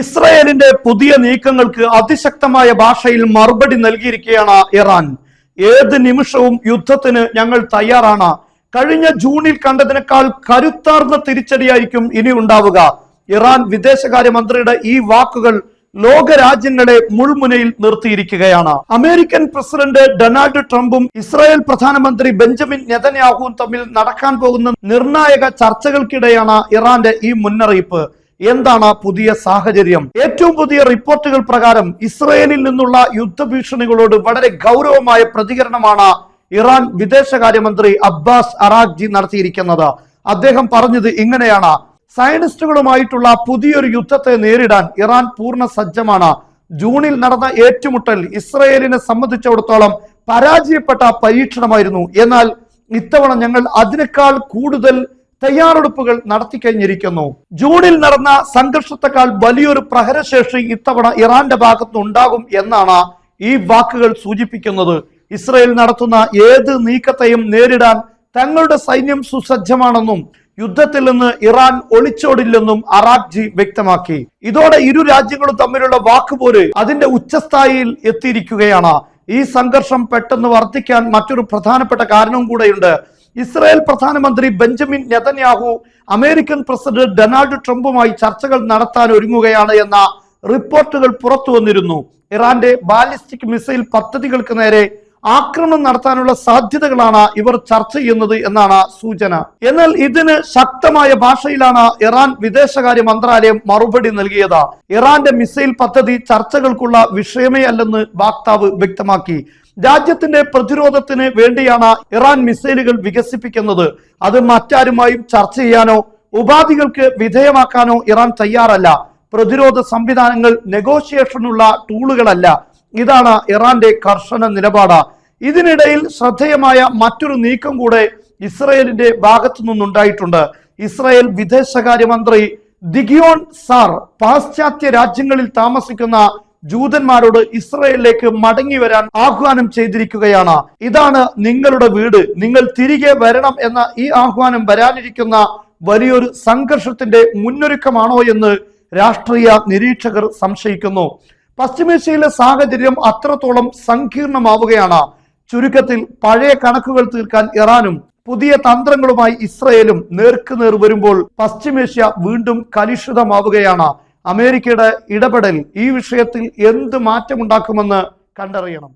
ഇസ്രയേലിന്റെ പുതിയ നീക്കങ്ങൾക്ക് അതിശക്തമായ ഭാഷയിൽ മറുപടി നൽകിയിരിക്കുകയാണ് ഇറാൻ. ഏത് നിമിഷവും യുദ്ധത്തിന് ഞങ്ങൾ തയ്യാറാണ്. കഴിഞ്ഞ ജൂണിൽ കണ്ടതിനേക്കാൾ കരുത്താർന്ന തിരിച്ചടിയായിരിക്കും ഇനി ഉണ്ടാവുക. ഇറാൻ വിദേശകാര്യമന്ത്രിയുടെ ഈ വാക്കുകൾ ലോക രാജ്യങ്ങളെ മുൾമുനയിൽ നിർത്തിയിരിക്കുകയാണ്. അമേരിക്കൻ പ്രസിഡന്റ് ഡൊണാൾഡ് ട്രംപും ഇസ്രായേൽ പ്രധാനമന്ത്രി ബെഞ്ചമിൻ നെതന്യാഹുവും തമ്മിൽ നടക്കാൻ പോകുന്ന നിർണായക ചർച്ചകൾക്കിടെയാണ് ഇറാന്റെ ഈ മുന്നറിയിപ്പ്. എന്താണ് പുതിയ സാഹചര്യം? ഏറ്റവും പുതിയ റിപ്പോർട്ടുകൾ പ്രകാരം ഇസ്രയേലിൽ നിന്നുള്ള യുദ്ധഭീഷണികളോട് വളരെ ഗൗരവമായ പ്രതികരണമാണ് ഇറാൻ വിദേശകാര്യമന്ത്രി അബ്ബാസ് അറാഖ്ജി നടത്തിയിരിക്കുന്നത്. അദ്ദേഹം പറഞ്ഞത് ഇങ്ങനെയാണ്. സയനിസ്റ്റുകളുമായിട്ടുള്ള പുതിയൊരു യുദ്ധത്തെ നേരിടാൻ ഇറാൻ പൂർണ സജ്ജമാണ്. ജൂണിൽ നടന്ന ഏറ്റുമുട്ടൽ ഇസ്രയേലിനെ സംബന്ധിച്ചിടത്തോളം പരാജയപ്പെട്ട പരീക്ഷണമായിരുന്നു. എന്നാൽ ഇത്തവണ ഞങ്ങൾ അതിനേക്കാൾ കൂടുതൽ തയ്യാറെടുപ്പുകൾ നടത്തി കഴിഞ്ഞിരിക്കുന്നു ജൂണിൽ നടന്ന സംഘർഷത്തെക്കാൾ വലിയൊരു പ്രഹരശേഷി ഇത്തവണ ഇറാന്റെ ഭാഗത്ത് ഉണ്ടാകും എന്നാണ് ഈ വാക്കുകൾ സൂചിപ്പിക്കുന്നത്. ഇസ്രയേൽ നടത്തുന്ന ഏത് നീക്കത്തെയും നേരിടാൻ തങ്ങളുടെ സൈന്യം സുസജ്ജമാണെന്നും യുദ്ധത്തിൽ നിന്ന് ഇറാൻ ഒളിച്ചോടില്ലെന്നും അറാബ്ജി വ്യക്തമാക്കി. ഇതോടെ ഇരു രാജ്യങ്ങളും തമ്മിലുള്ള വാക്കുപോര് അതിന്റെ ഉച്ചസ്ഥായിയിൽ എത്തിയിരിക്കുകയാണ്. ഈ സംഘർഷം പെട്ടെന്ന് വർദ്ധിക്കാൻ മറ്റൊരു പ്രധാനപ്പെട്ട കാരണവും കൂടെയുണ്ട്. ഇസ്രായേൽ പ്രധാനമന്ത്രി Benjamin Netanyahu American president Donald ട്രംപുമായി ചർച്ചകൾ നടത്താൻ ഒരുങ്ങുകയാണ് എന്ന റിപ്പോർട്ടുകൾ പുറത്തു വന്നിരുന്നു. ഇറാന്റെ ബാലിസ്റ്റിക് മിസൈൽ പദ്ധതികൾക്ക് നേരെ ആക്രമണം നടത്താനുള്ള സാധ്യതകളാണ് ഇവർ ചർച്ച ചെയ്യുന്നത് എന്നാണ് സൂചന. എന്നാൽ ഇതിന് ശക്തമായ ഭാഷയിലാണ് ഇറാൻ വിദേശകാര്യ മന്ത്രാലയം മറുപടി നൽകിയത്. ഇറാന്റെ മിസൈൽ പദ്ധതി ചർച്ചകൾക്കുള്ള വിഷയമേ അല്ലെന്ന് വാക്താവ് വ്യക്തമാക്കി. രാജ്യത്തിന്റെ പ്രതിരോധത്തിന് വേണ്ടിയാണ് ഇറാൻ മിസൈലുകൾ വികസിപ്പിക്കുന്നത്. അത് മറ്റാരുമായും ചർച്ച ചെയ്യാനോ ഉപാധികൾക്ക് വിധേയമാക്കാനോ ഇറാൻ തയ്യാറല്ല. പ്രതിരോധ സംവിധാനങ്ങൾ നെഗോഷിയേഷനുള്ള ടൂളുകളല്ല. ഇതാണ് ഇറാന്റെ കർശന നിലപാട്. ഇതിനിടയിൽ ശ്രദ്ധേയമായ മറ്റൊരു നീക്കം കൂടെ ഇസ്രയേലിന്റെ ഭാഗത്തു നിന്നുണ്ടായിട്ടുണ്ട്. ഇസ്രായേൽ വിദേശകാര്യമന്ത്രി ദിഗിയോൺ സാർ പാശ്ചാത്യ രാജ്യങ്ങളിൽ താമസിക്കുന്ന ജൂതന്മാരോട് ഇസ്രയേലിലേക്ക് മടങ്ങി വരാൻ ആഹ്വാനം ചെയ്തിരിക്കുകയാണ്. ഇതാണ് നിങ്ങളുടെ വീട്. നിങ്ങൾ തിരികെ വരണം എന്ന ഈ ആഹ്വാനം വരാനിരിക്കുന്ന വലിയൊരു സംഘർഷത്തിന്റെ മുന്നൊരുക്കമാണോ എന്ന് രാഷ്ട്രീയ നിരീക്ഷകർ സംശയിക്കുന്നു. പശ്ചിമേഷ്യയിലെ സാഹചര്യം അത്രത്തോളം സങ്കീർണമാവുകയാണ്. ചുരുക്കത്തിൽ പഴയ കണക്കുകൾ തീർക്കാൻ ഇറാനും പുതിയ തന്ത്രങ്ങളുമായി ഇസ്രയേലും നേർക്കുനേർ വരുമ്പോൾ പശ്ചിമേഷ്യ വീണ്ടും കലുഷിതമാവുകയാണ്. അമേരിക്കയുടെ ഇടപെടൽ ഈ വിഷയത്തിൽ എന്ത് മാറ്റമുണ്ടാക്കുമെന്ന് കണ്ടറിയണം.